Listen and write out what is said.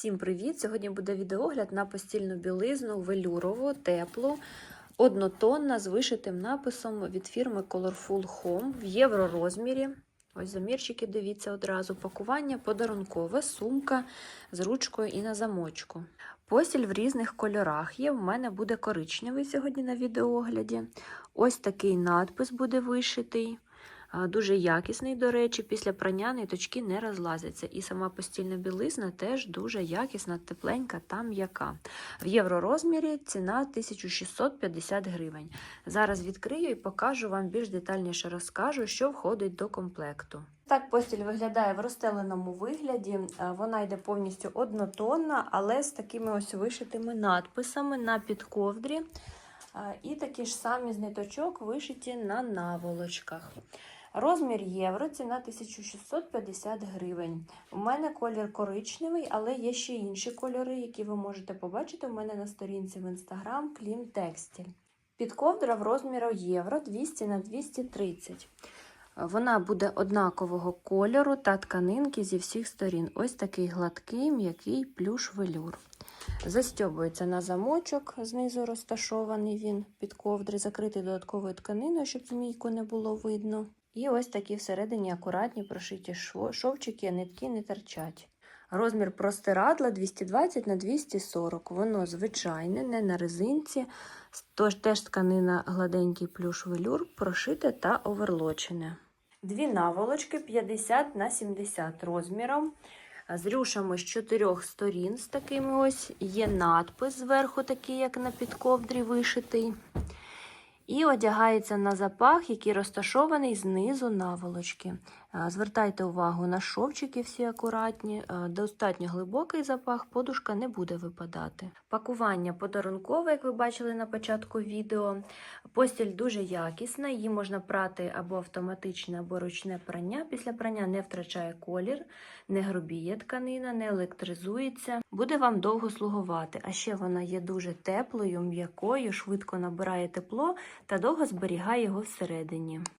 Всім привіт! Сьогодні буде відеогляд на постільну білизну велюрову, теплу, однотонна з вишитим написом від фірми Colorful Home в євророзмірі. Ось замірчики, дивіться одразу. Пакування подарункове, сумка з ручкою і на замочку. Постіль в різних кольорах є. В мене буде коричневий сьогодні на відеогляді. Ось такий надпис буде вишитий. Дуже якісний, до речі, після прання ниточки не розлазяться. І сама постільна білизна теж дуже якісна, тепленька та м'яка. В євророзмірі ціна 1650 гривень. Зараз відкрию і покажу вам більш детальніше розкажу, що входить до комплекту. Так постіль виглядає в розстеленому вигляді. Вона йде повністю однотонна, але з такими ось вишитими надписами на підковдрі. І такі ж самі з ниточок вишиті на наволочках. Розмір євро, ціна 1650 гривень. У мене колір коричневий, але є ще інші кольори, які ви можете побачити у мене на сторінці в інстаграм Клім Текстіль. Підковдра в розміру євро 200 на 230. Вона буде однакового кольору та тканинки зі всіх сторін. Ось такий гладкий, м'який плюш велюр. Застьобується на замочок, знизу розташований він під ковдри, закритий додатковою тканиною, щоб змійку не було видно. І ось такі всередині акуратні прошиті шовчики, нитки не торчать. Розмір простирадла 220 на 240. Воно звичайне, не на резинці. Тож теж тканина гладенький плюш велюр, прошите та оверлочене. Дві наволочки 50 на 70 розміром. З рюшами з чотирьох сторін з такими ось є надпис зверху, такий, як на підковдрі вишитий. І одягається на запах, який розташований знизу наволочки. Звертайте увагу на шовчики всі акуратні, достатньо глибокий запах, подушка не буде випадати. Пакування подарункове, як ви бачили на початку відео. Постіль дуже якісна, її можна прати або автоматичне, або ручне прання. Після прання не втрачає колір, не грубіє тканина, не електризується. Буде вам довго слугувати. А ще вона є дуже теплою, м'якою, швидко набирає тепло та довго зберігає його всередині.